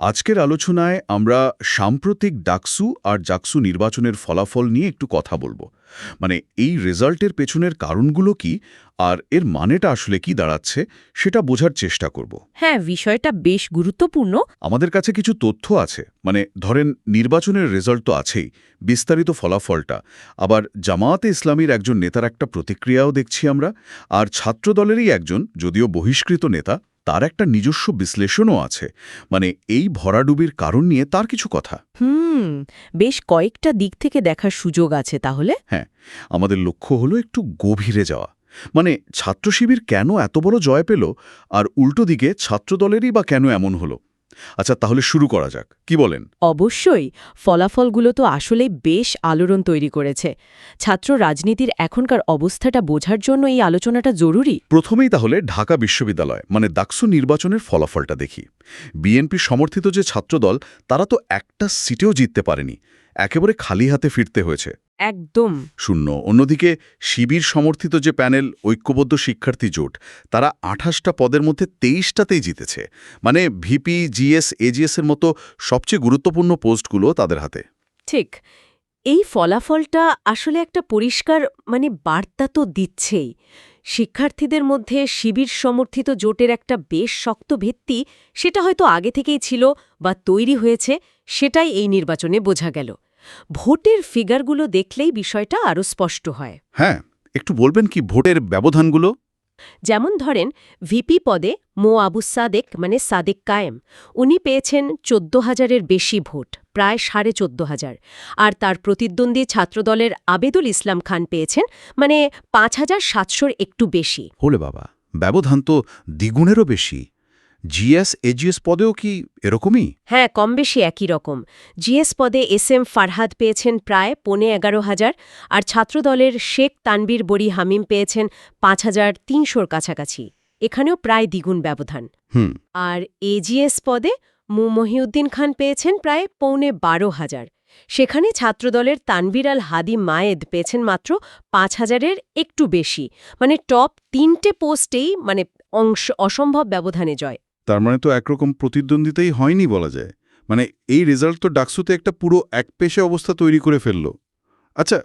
আজকের আলোচনায় আমরা সাম্প্রতিক ডাকসু আর জাকসু নির্বাচনের ফলাফল নিয়ে একটু কথা বলব। মানে এই রেজাল্টের পেছনের কারণগুলো কি আর এর মানেটা আসলে কি দাঁড়াচ্ছে সেটা বোঝার চেষ্টা করব। হ্যাঁ বিষয়টা বেশ গুরুত্বপূর্ণ। আমাদের কাছে কিছু তথ্য আছে। মানে ধরেন নির্বাচনের রেজাল্ট তো আছেই বিস্তারিত ফলাফলটা। আবার জামায়াতে ইসলামীর একজন নেতার একটা প্রতিক্রিয়াও দেখছি আমরা। আর ছাত্রদলেরই একজন যদিও বহিষ্কৃত নেতা তার একটা নিজস্ব বিশ্লেষণও আছে। মানে এই ভরাডুবির কারণ নিয়ে তার কিছু কথা। হুম বেশ কয়েকটা দিক থেকে দেখার সুযোগ আছে তাহলে। হ্যাঁ আমাদের লক্ষ্য হলো একটু গভীরে যাওয়া। মানে ছাত্রশিবির কেন এত বড় জয় পেল আর উল্টো দিকে ছাত্রদলেরই বা কেন এমন হলো? আচ্ছা তাহলে শুরু করা যাক। কি বলেন? অবশ্যই। ফলাফলগুলো তো আসলে বেশ আলোড়ন তৈরি করেছে। ছাত্র রাজনীতির এখনকার অবস্থাটা বোঝার জন্য এই আলোচনাটা জরুরি? প্রথমেই তাহলে ঢাকা বিশ্ববিদ্যালয় মানে ডাকসু নির্বাচনের ফলাফলটা দেখি। বিএনপি সমর্থিত যে ছাত্রদল তারা তো একটা সিটেও জিততে পারেনি। একেবারে খালি হাতে ফিরতে হয়েছে। একদম। শূন্য। অন্যদিকে শিবির সমর্থিত যে প্যানেল ঐক্যবদ্ধ শিক্ষার্থী জোট তারা আঠাশটা পদের মধ্যে তেইশটাতেই জিতেছে। মানে ভিপি জিএস এজিএস এর মতো সবচেয়ে গুরুত্বপূর্ণ পোস্টগুলো তাদের হাতে। ঠিক। এই ফলাফলটা আসলে একটা পরিষ্কার মানে বার্তা তো দিচ্ছেই। শিক্ষার্থীদের মধ্যে শিবির সমর্থিত জোটের একটা বেশ শক্ত ভিত্তি সেটা হয়তো আগে থেকেই ছিল বা তৈরি হয়েছে সেটাই এই নির্বাচনে বোঝা গেল। ভোটের ফিগারগুলো দেখলেই বিষয়টা আরও স্পষ্ট হয়। হ্যাঁ একটু বলবেন কি ভোটের ব্যবধানগুলো? যেমন ধরেন ভিপি পদে মো আবু সাদেক মানে সাদেক কায়েম উনি পেয়েছেন চোদ্দ হাজারের বেশি ভোট প্রায় সাড়ে চোদ্দ হাজার। আর তার প্রতিদ্বন্দ্বী ছাত্রদলের আবেদুল ইসলাম খান পেয়েছেন মানে পাঁচ হাজার সাতশোর একটু বেশি। হলে বাবা ব্যবধান তো দ্বিগুণেরও বেশি। জিএস এজিএস পদেও কি এরকমই? হ্যাঁ কম বেশি একই রকম। জিএস পদে এস এম ফারহাদ পেয়েছেন প্রায় পৌনে এগারো হাজার আর ছাত্রদলের শেখ তানবীর বড়ি হামিম পেয়েছেন পাঁচ হাজার তিনশোর কাছাকাছি। এখানেও প্রায় দ্বিগুণ ব্যবধান। হুম। আর এজিএস পদে মু মহিউদ্দিন খান পেয়েছেন প্রায় পৌনে বারো হাজার। সেখানে ছাত্রদলের তানবির আল হাদি মায়েদ পেয়েছেন মাত্র পাঁচ হাজারের একটু বেশি। মানে টপ তিনটে পোস্টেই মানে অংশ অসম্ভব ব্যবধানে জয়। তার মানে তো একরকম প্রতিদ্বন্দ্বিতাই হয়নি বলা যায়। মানে এই রেজাল্ট তো ডাকসুতে একটা পুরো একপেশে অবস্থা তৈরি করে ফেলল। আচ্ছা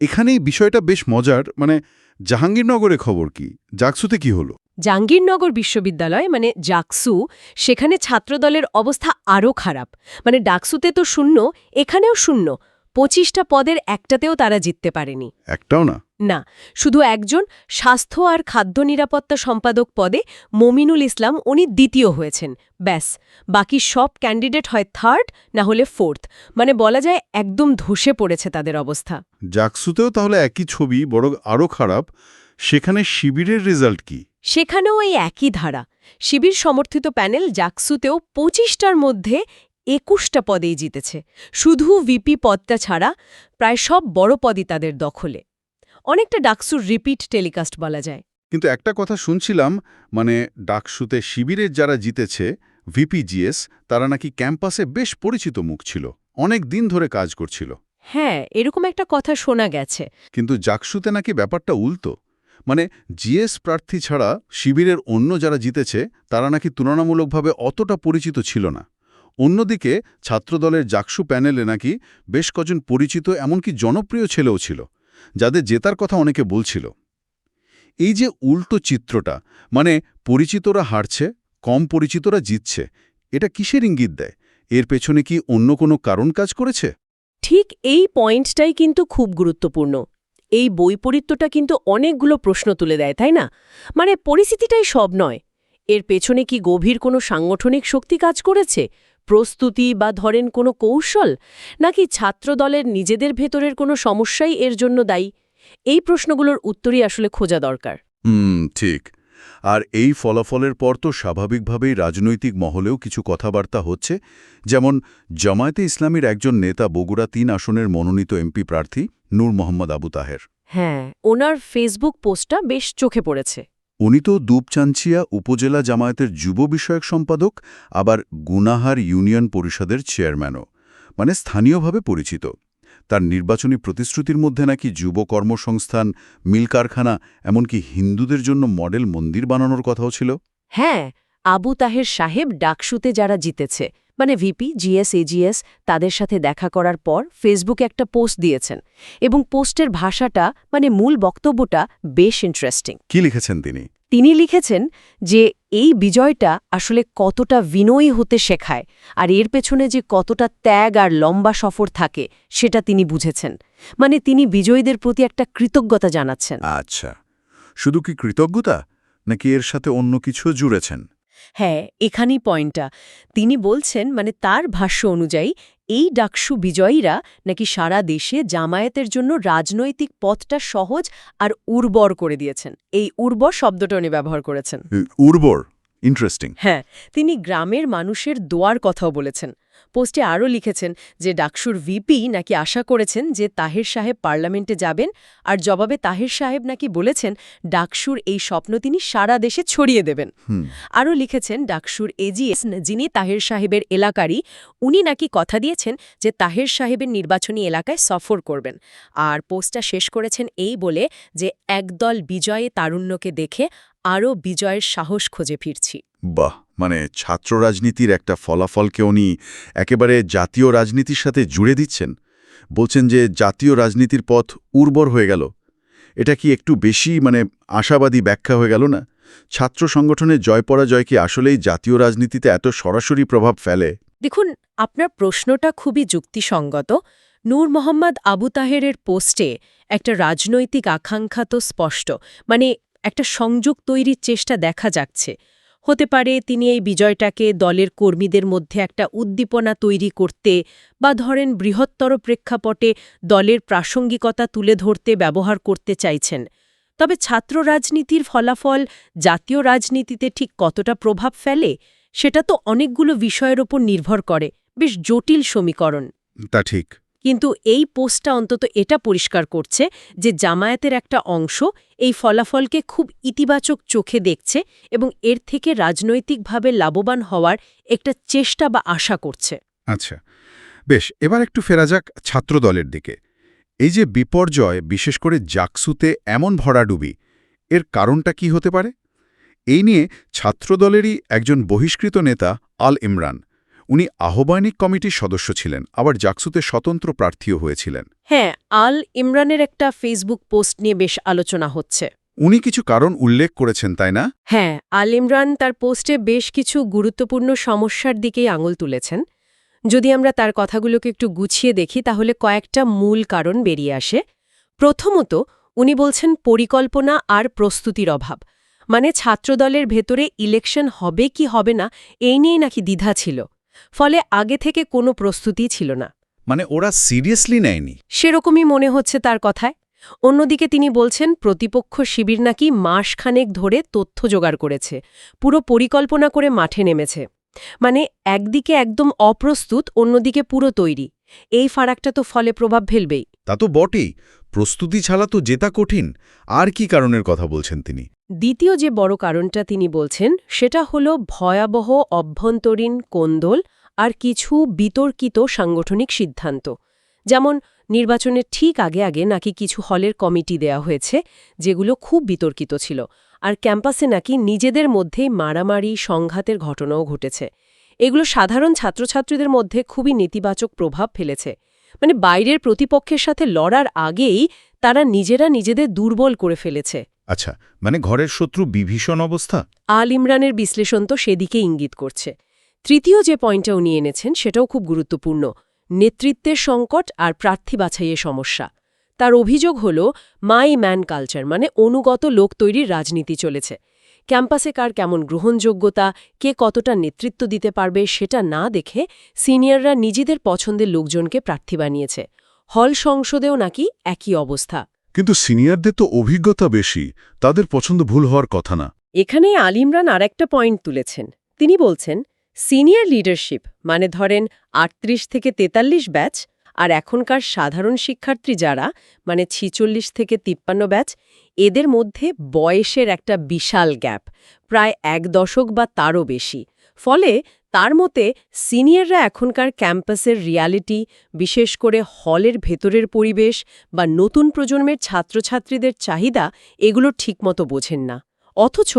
এখানেই বিষয়টা বেশ মজার মানে জাহাঙ্গীরনগরে খবর কি? জাকসুতে কি হলো? জাহাঙ্গীরনগর বিশ্ববিদ্যালয় মানে জাকসু সেখানে ছাত্রদলের অবস্থা আরও খারাপ। মানে ডাকসুতে তো শূন্য এখানেও শূন্য। পঁচিশটা পদের একটাতেও তারা জিততে পারেনি। একটাও না। না শুধু একজন স্বাস্থ্য আর খাদ্য নিরাপত্তা সম্পাদক পদে মমিনুল ইসলাম উনি দ্বিতীয় হয়েছেন। ব্যাস বাকি সব ক্যান্ডিডেট হয় থার্ড না হলে ফোর্থ। মানে বলা যায় একদম ধসে পড়েছে তাদের অবস্থা। জাকসুতেও তাহলে একই ছবি বড় আরও খারাপ। সেখানে শিবিরের রেজাল্ট কি? সেখানেও এই একই ধারা। শিবির সমর্থিত প্যানেল জাকসুতেও পঁচিশটার মধ্যে একুশটা পদেই জিতেছে। শুধু ভিপি পদটা ছাড়া প্রায় সব বড় পদই তাদের দখলে। অনেকটা ডাকসুর রিপিট টেলিকাস্ট বলা যায়। কিন্তু একটা কথা শুনছিলাম মানে ডাকসুতে শিবিরের যারা জিতেছে ভিপিজিএস তারা নাকি ক্যাম্পাসে বেশ পরিচিত মুখ ছিল অনেক দিন ধরে কাজ করছিল। হ্যাঁ এরকম একটা কথা শোনা গেছে। কিন্তু জাকসুতে নাকি ব্যাপারটা উল্টো মানে জিএস প্রার্থী ছাড়া শিবিরের অন্য যারা জিতেছে তারা নাকি তুলনামূলকভাবে অতটা পরিচিত ছিল না। অন্যদিকে ছাত্রদলের জাকসু প্যানেলে নাকি বেশ কজন পরিচিত এমনকি জনপ্রিয় ছেলেও ছিল। যাদের জেতার কথা অনেকে বলছিল। এই যে উল্টো চিত্রটা মানে পরিচিতরা হারছে, কম পরিচিতরা জিতছে, এটা কিসের ইঙ্গিত দেয়? এর পেছনে কি অন্য কোনো কারণ কাজ করেছে? ঠিক এই পয়েন্টটাই কিন্তু খুব গুরুত্বপূর্ণ। এই বৈপরীত্যটা কিন্তু অনেকগুলো প্রশ্ন তুলে দেয়, তাই না? মানে পরিস্থিতিটাই সব নয়। এর পেছনে কি গভীর কোনো সাংগঠনিক শক্তি কাজ করেছে? প্রস্তুতি বা ধরেন কোনো কৌশল? নাকি ছাত্রদলের নিজেদের ভেতরের কোনো সমস্যাই এর জন্য দায়ী? এই প্রশ্নগুলোর উত্তরই আসলে খোঁজা দরকার। হুম ঠিক। আর এই ফলাফলের পর তো স্বাভাবিকভাবেই রাজনৈতিক মহলেও কিছু কথাবার্তা হচ্ছে যেমন জামায়াতে ইসলামীর একজন নেতা বগুড়া তিন আসনের মনোনীত এমপি প্রার্থী নূর মোহাম্মদ আবু তাহের। হ্যাঁ ওনার ফেসবুক পোস্টটা বেশ চোখে পড়েছে। উনি তো দুপচাঞ্চিয়া উপজেলা জামায়াতের যুব বিষয়ক সম্পাদক, আবার গুনাহার ইউনিয়ন পরিষদের চেয়ারম্যানও মানে স্থানীয়ভাবে পরিচিত। তার নির্বাচনী প্রতিশ্রুতির মধ্যে নাকি যুব কর্মসংস্থান, মিল কারখানা, এমনকি হিন্দুদের জন্য মডেল মন্দির বানানোর কথাও ছিল? হ্যাঁ আবু তাহের সাহেব ডাকসুতে যারা জিতেছে মানে ভিপি জিএস এজিএস তাদের সাথে দেখা করার পর ফেসবুকে একটা পোস্ট দিয়েছেন এবং পোস্টের ভাষাটা মানে মূল বক্তব্যটা বেশ ইন্টারেস্টিং কি লিখেছেন তিনি? তিনি লিখেছেন যে এই বিজয়টা আসলে কতটা বিনয়ী হতে শেখায় আর এর পেছনে যে কতটা ত্যাগ আর লম্বা সফর থাকে সেটা তিনি বুঝেছেন। মানে তিনি বিজয়ীদের প্রতি একটা কৃতজ্ঞতা জানাচ্ছেন। আচ্ছা। শুধু কি কৃতজ্ঞতা? নাকি এর সাথে অন্য কিছু জুড়েছেন? হ্যাঁ এখানেই পয়েন্টটা তিনি বলছেন মানে তার ভাষ্য অনুযায়ী এই ডাকসু বিজয়ীরা নাকি সারা দেশে জামায়াতের জন্য রাজনৈতিক পথটা সহজ আর উর্বর করে দিয়েছেন। এই উর্বর শব্দটা উনি ব্যবহার করেছেন। উর্বর? ইন্টারেস্টিং হ্যাঁ তিনি গ্রামের মানুষের দোয়ার কথাও বলেছেন। পোস্টে আরও লিখেছেন যে ডাকসুর ভিপি নাকি আশা করেছেন যে তাহের সাহেব পার্লামেন্টে যাবেন আর জবাবে তাহের সাহেব নাকি বলেছেন ডাকসুর এই স্বপ্ন তিনি সারা দেশে ছড়িয়ে দেবেন। আরও লিখেছেন ডাকসুর এজিএস যিনি তাহের সাহেবের এলাকারই উনি নাকি কথা দিয়েছেন যে তাহের সাহেবের নির্বাচনী এলাকায় সফর করবেন। আর পোস্টটা শেষ করেছেন এই বলে যে একদল বিজয়ে তারুণ্যকে দেখে আরও বিজয়ের সাহস খুঁজে ফিরছি। বাহ! মানে ছাত্র রাজনীতির একটা ফলাফলকে উনি একেবারে জাতীয় রাজনীতির সাথে জুড়ে দিচ্ছেন। বলছেন যে জাতীয় রাজনীতির পথ উর্বর হয়ে গেল। এটা কি একটু বেশি মানে আশাবাদী ব্যাখ্যা হয়ে গেল না? ছাত্র সংগঠনের জয় পরাজয় কি আসলেই জাতীয় রাজনীতিতে এত সরাসরি প্রভাব ফেলে? দেখুন, আপনার প্রশ্নটা খুবই যুক্তিসঙ্গত। নূর মোহাম্মদ আবু তাহেরের পোস্টে একটা রাজনৈতিক আকাঙ্ক্ষা তো স্পষ্ট। মানে একটা সংযোগ তৈরির চেষ্টা দেখা যাচ্ছে। হতে পারে তিনি এই বিজয়টাকে দলের কর্মীদের মধ্যে একটা উদ্দীপনা তৈরি করতে বা ধরেন বৃহত্তর প্রেক্ষাপটে দলের প্রাসঙ্গিকতা তুলে ধরতে ব্যবহার করতে চাইছেন। তবে ছাত্র রাজনীতির ফলাফল জাতীয় রাজনীতিতে ঠিক কতটা প্রভাব ফেলে, সেটা তো অনেকগুলো বিষয়ের ওপর নির্ভর করে। বেশ জটিল সমীকরণ। তা ঠিক। কিন্তু এই পোস্টটা অন্তত এটা পরিষ্কার করছে যে জামায়াতের একটা অংশ এই ফলাফলকে খুব ইতিবাচক চোখে দেখছে এবং এর থেকে রাজনৈতিকভাবে লাভবান হওয়ার একটা চেষ্টা বা আশা করছে। আচ্ছা বেশ, এবার একটু ফেরা যাক ছাত্রদলের দিকে। এই যে বিপর্যয়, বিশেষ করে জাকসুতে এমন ভরাডুবি, এর কারণটা কি হতে পারে? এই নিয়ে ছাত্রদলেরই একজন বহিষ্কৃত নেতা আল ইমরান উনি আহ্বানিক কমিটির সদস্য ছিলেন আবার জাকসুতে স্বতন্ত্র প্রার্থীও হয়েছিলেন। হ্যাঁ আল ইমরানের একটা ফেসবুক পোস্ট নিয়ে বেশ আলোচনা হচ্ছে। উনি কিছু কারণ উল্লেখ করেছেন তাই না? হ্যাঁ আল ইমরান তার পোস্টে বেশ কিছু গুরুত্বপূর্ণ সমস্যার দিকেই আঙুল তুলেছেন। যদি আমরা তার কথাগুলোকে একটু গুছিয়ে দেখি তাহলে কয়েকটা মূল কারণ বেরিয়ে আসে। প্রথমত উনি বলছেন পরিকল্পনা আর প্রস্তুতির অভাব। মানে ছাত্রদলের ভেতরে ইলেকশন হবে কি হবে না এই নিয়েই নাকি দ্বিধা ছিল। ফলে আগে থেকে কোনো প্রস্তুতি ছিল না। মানে ওরা সিরিয়াসলি নেয়নি? সেরকমই মনে হচ্ছে তার কথায়। অন্যদিকে তিনি বলছেন প্রতিপক্ষ শিবির নাকি মাসখানেক ধরে তথ্য জোগাড় করেছে পুরো পরিকল্পনা করে মাঠে নেমেছে। মানে একদিকে একদম অপ্রস্তুত অন্যদিকে পুরো তৈরি। এই ফারাকটা তো ফলে প্রভাব ফেলবেই। তা তো বটেই। প্রস্তুতি ছাড়া তো জেতা কঠিন। আর কি কারণের কথা বলছেন তিনি? দ্বিতীয় যে বড় কারণটা তিনি বলছেন, সেটা হল ভয়াবহ অভ্যন্তরীণ কোন্দল আর কিছু বিতর্কিত সাংগঠনিক সিদ্ধান্ত। যেমন, নির্বাচনের ঠিক আগে আগে নাকি কিছু হলের কমিটি দেয়া হয়েছে, যেগুলো খুব বিতর্কিত ছিল, আর ক্যাম্পাসে নাকি নিজেদের মধ্যেই মারামারি, সংঘাতের ঘটনাও ঘটেছে। এগুলো সাধারণ ছাত্রছাত্রীদের মধ্যে খুবই নেতিবাচক প্রভাব ফেলেছে। মানে বাইরের প্রতিপক্ষের সাথে লড়ার আগেই তারা নিজেরা নিজেদের দুর্বল করে ফেলেছে। আচ্ছা মানে ঘরের শত্রু বিভীষণ অবস্থা? আল ইমরানের বিশ্লেষণ তো সেদিকে ইঙ্গিত করছে। তৃতীয় যে পয়েন্টটা উনি এনেছেন, সেটাও খুব গুরুত্বপূর্ণ। নেতৃত্বের সংকট আর প্রার্থী বাছাইয়ের সমস্যা। তার অভিযোগ হল, মাই ম্যান কালচার মানে অনুগত লোক তৈরির রাজনীতি চলেছে। ক্যাম্পাসে কার কেমন গ্রহণযোগ্যতা, কে কতটা নেতৃত্ব দিতে পারবে, সেটা না দেখে সিনিয়ররা নিজেদের পছন্দের লোকজনকে প্রার্থী বানিয়েছে। হল সংসদেও নাকি একই অবস্থা। কিন্তু সিনিয়রদের তো অভিজ্ঞতা বেশি, তাদের পছন্দ ভুল হওয়ার কথা না। এখানে আলিমরান আরেকটা পয়েন্ট তুলেছেন। তিনি বলছেন, সিনিয়র লিডারশিপ মানে ধরেন আটত্রিশ থেকে তেতাল্লিশ ব্যাচ, আর এখনকার সাধারণ শিক্ষার্থী যারা মানে ছিচল্লিশ থেকে তিপ্পান্ন ব্যাচ, এদের মধ্যে বয়সের একটা বিশাল গ্যাপ, প্রায় এক দশক বা তারও বেশি। ফলে তার মতে সিনিয়ররা এখনকার ক্যাম্পাসের রিয়ালিটি বিশেষ করে হলের ভেতরের পরিবেশ বা নতুন প্রজন্মের ছাত্রছাত্রীদের চাহিদা এগুলো ঠিকমতো বোঝেন না। অথচ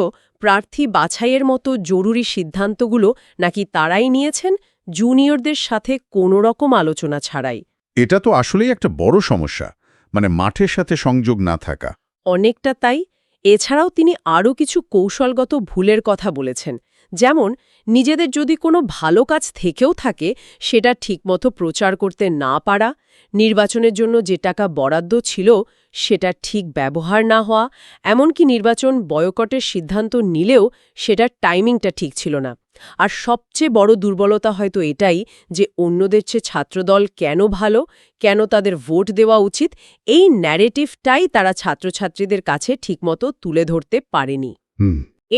প্রার্থী বাছাইয়ের মতো জরুরি সিদ্ধান্তগুলো নাকি তারাই নিয়েছেন জুনিয়রদের সাথে কোনো রকম আলোচনা ছাড়াই। এটা তো আসলেই একটা বড় সমস্যা মানে মাঠের সাথে সংযোগ না থাকা। অনেকটা তাই। এছাড়াও তিনি আরও কিছু কৌশলগত ভুলের কথা বলেছেন। যেমন, নিজেদের যদি কোনো ভালো কাজ থেকেও থাকে, সেটা ঠিকমতো প্রচার করতে না পারা, নির্বাচনের জন্য যে টাকা বরাদ্দ ছিল, সেটা ঠিক ব্যবহার না হওয়া, এমনকি নির্বাচন বয়কটের সিদ্ধান্ত নিলেও সেটার টাইমিংটা ঠিক ছিল না। আর সবচেয়ে বড় দুর্বলতা হয়তো এটাই যে অন্যদের চেয়ে ছাত্রদল কেন ভালো, কেন তাদের ভোট দেওয়া উচিত, এই ন্যারেটিভটাই তারা ছাত্রছাত্রীদের কাছে ঠিকমতো তুলে ধরতে পারেনি।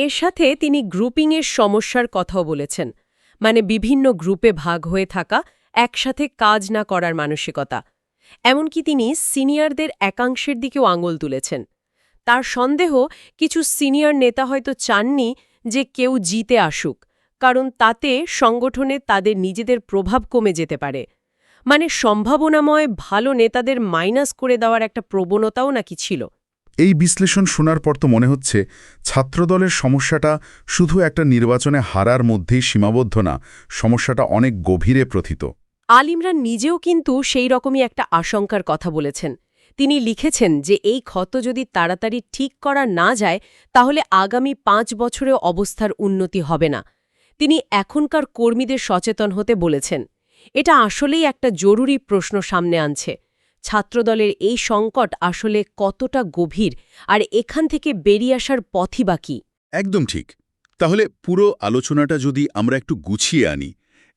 এর সাথে তিনি গ্রুপিংয়ের সমস্যার কথাও বলেছেন মানে বিভিন্ন গ্রুপে ভাগ হয়ে থাকা, একসাথে কাজ না করার মানসিকতা। এমনকি তিনি সিনিয়রদের একাংশের দিকেও আঙুল তুলেছেন। তার সন্দেহ, কিছু সিনিয়র নেতা হয়তো চাননি যে কেউ জিতে আসুক, কারণ তাতে সংগঠনে তাদের নিজেদের প্রভাব কমে যেতে পারে। মানে সম্ভাবনাময় ভালো নেতাদের মাইনাস করে দেওয়ার একটা প্রবণতাও নাকি ছিল। এই বিশ্লেষণ শোনার পর তো মনে হচ্ছে ছাত্রদলের সমস্যাটা শুধু একটা নির্বাচনে হারার মধ্যেই সীমাবদ্ধ না, সমস্যাটা অনেক গভীরে প্রথিত। আল ইমরান নিজেও কিন্তু সেই রকমই একটা আশঙ্কার কথা বলেছেন। তিনি লিখেছেন যে এই ক্ষত যদি তাড়াতাড়ি ঠিক করা না যায়, তাহলে আগামী পাঁচ বছরেও অবস্থার উন্নতি হবে না। তিনি এখনকার কর্মীদের সচেতন হতে বলেছেন। এটা আসলেই একটা জরুরি প্রশ্ন সামনে আনছে। ছাত্রদলের এই সংকট আসলে কতটা গভীর আর এখান থেকে বেরিয়ে আসার পথই বাকি একদম ঠিক। তাহলে পুরো আলোচনাটা যদি আমরা একটু গুছিয়ে আনি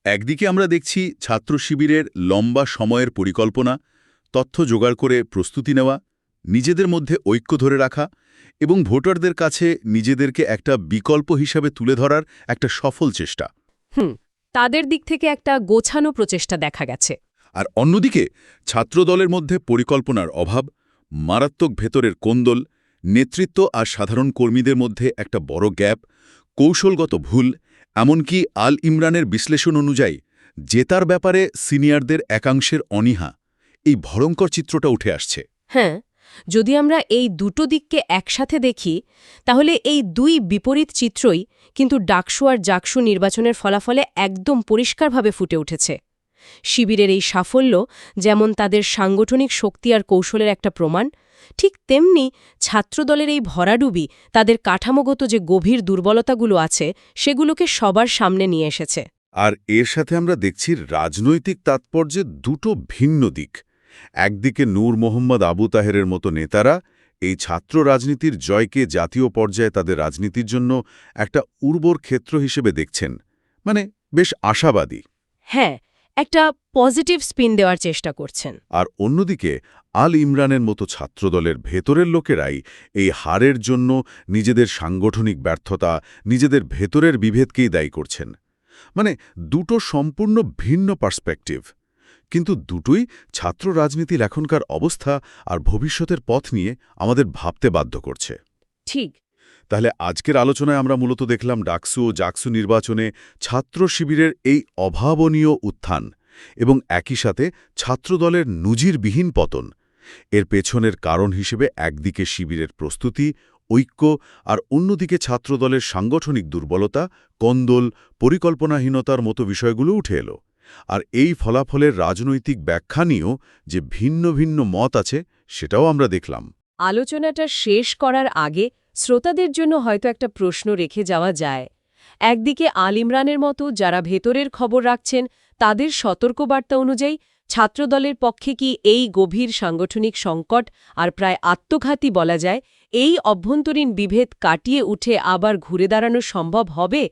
একদিকে আমরা দেখছি ছাত্র শিবিরের লম্বা সময়ের পরিকল্পনা তথ্য জোগাড় করে প্রস্তুতি নেওয়া নিজেদের মধ্যে ঐক্য ধরে রাখা এবং ভোটারদের কাছে নিজেদেরকে একটা বিকল্প হিসাবে তুলে ধরার একটা সফল চেষ্টা। হুম তাদের দিক থেকে একটা গোছানো প্রচেষ্টা দেখা গেছে। আর অন্যদিকে, ছাত্রদলের মধ্যে পরিকল্পনার অভাব, মারাত্মক ভেতরের কোন্দল, নেতৃত্ব আর সাধারণ কর্মীদের মধ্যে একটা বড় গ্যাপ, কৌশলগত ভুল, এমনকি আল ইমরানের বিশ্লেষণ অনুযায়ী, জেতার ব্যাপারে সিনিয়রদের একাংশের অনীহা, এই ভয়ঙ্কর চিত্রটা উঠে আসছে। হ্যাঁ যদি আমরা এই দুটো দিককে একসাথে দেখি, তাহলে এই দুই বিপরীত চিত্রই কিন্তু ডাকসু আর জাকসু নির্বাচনের ফলাফলে একদম পরিষ্কারভাবে ফুটে উঠেছে। শিবিরের এই সাফল্য যেমন তাদের সাংগঠনিক শক্তি আর কৌশলের একটা প্রমাণ ঠিক তেমনি ছাত্রদলের এই ভরাডুবি তাদের কাঠামোগত যে গভীর দুর্বলতাগুলো আছে সেগুলোকে সবার সামনে নিয়ে এসেছে। আর এর সাথে আমরা দেখছি রাজনৈতিক তাৎপর্যে দুটো ভিন্ন দিক। একদিকে নূর মোহাম্মদ আবু তাহেরের মতো নেতারা এই ছাত্র রাজনীতির জয়কে জাতীয় পর্যায়ে তাদের রাজনীতির জন্য একটা উর্বর ক্ষেত্র হিসেবে দেখছেন মানে বেশ আশাবাদী। হ্যাঁ একটা পজিটিভ স্পিন দেওয়ার চেষ্টা করছেন। আর অন্যদিকে আল ইমরানের মতো ছাত্রদলের ভেতরের লোকেরাই এই হারের জন্য নিজেদের সাংগঠনিক ব্যর্থতা নিজেদের ভেতরের বিভেদকেই দায়ী করছেন। মানে দুটো সম্পূর্ণ ভিন্ন পার্সপেক্টিভ। কিন্তু দুটোই ছাত্র রাজনীতির এখনকার অবস্থা আর ভবিষ্যতের পথ নিয়ে আমাদের ভাবতে বাধ্য করছে। ঠিক। তাহলে আজকের আলোচনায় আমরা মূলত দেখলাম ডাকসু ও জাকসু নির্বাচনে ছাত্র শিবিরের এই অভাবনীয় উত্থান এবং একই সাথে ছাত্রদলের নুজিরবিহীন পতন। এর পেছনের কারণ হিসেবে একদিকে শিবিরের প্রস্তুতি, ঐক্য আর অন্যদিকে ছাত্রদলের সাংগঠনিক দুর্বলতা, কন্দল, পরিকল্পনাহীনতার মতো বিষয়গুলো উঠে এলো। আর এই ফলাফলের রাজনৈতিক ব্যাখ্যা নিয়েও যে ভিন্ন ভিন্ন মত আছে, সেটাও আমরা দেখলাম। আলোচনাটা শেষ করার আগে শ্রোতাদের জন্য হয়তো একটা প্রশ্ন রেখে যাওয়া যায়। একদিকে আল ইমরানের মতো যারা ভেতরের খবর রাখছেন, তাদের সতর্কবার্তা অনুযায়ী ছাত্রদলের পক্ষে কি এই গভীর সাংগঠনিক সংকট আর প্রায় আত্মঘাতী বলা যায়, এই অভ্যন্তরীণ বিভেদ কাটিয়ে উঠে আবার ঘুরে দাঁড়ানো সম্ভব হবে?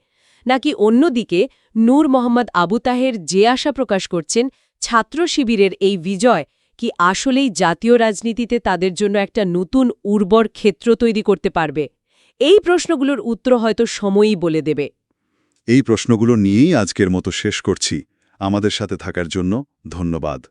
নাকি অন্যদিকে নূর মোহাম্মদ আবু তাহের যে আশা প্রকাশ করছেন, ছাত্র শিবিরের এই বিজয় কি আসলেই জাতীয় রাজনীতিতে তাদের জন্য একটা নতুন উর্বর ক্ষেত্র তৈরি করতে পারবে? এই প্রশ্নগুলোর উত্তর হয়তো সময়ই বলে দেবে। এই প্রশ্নগুলো নিয়েই আজকের মতো শেষ করছি। আমাদের সাথে থাকার জন্য ধন্যবাদ।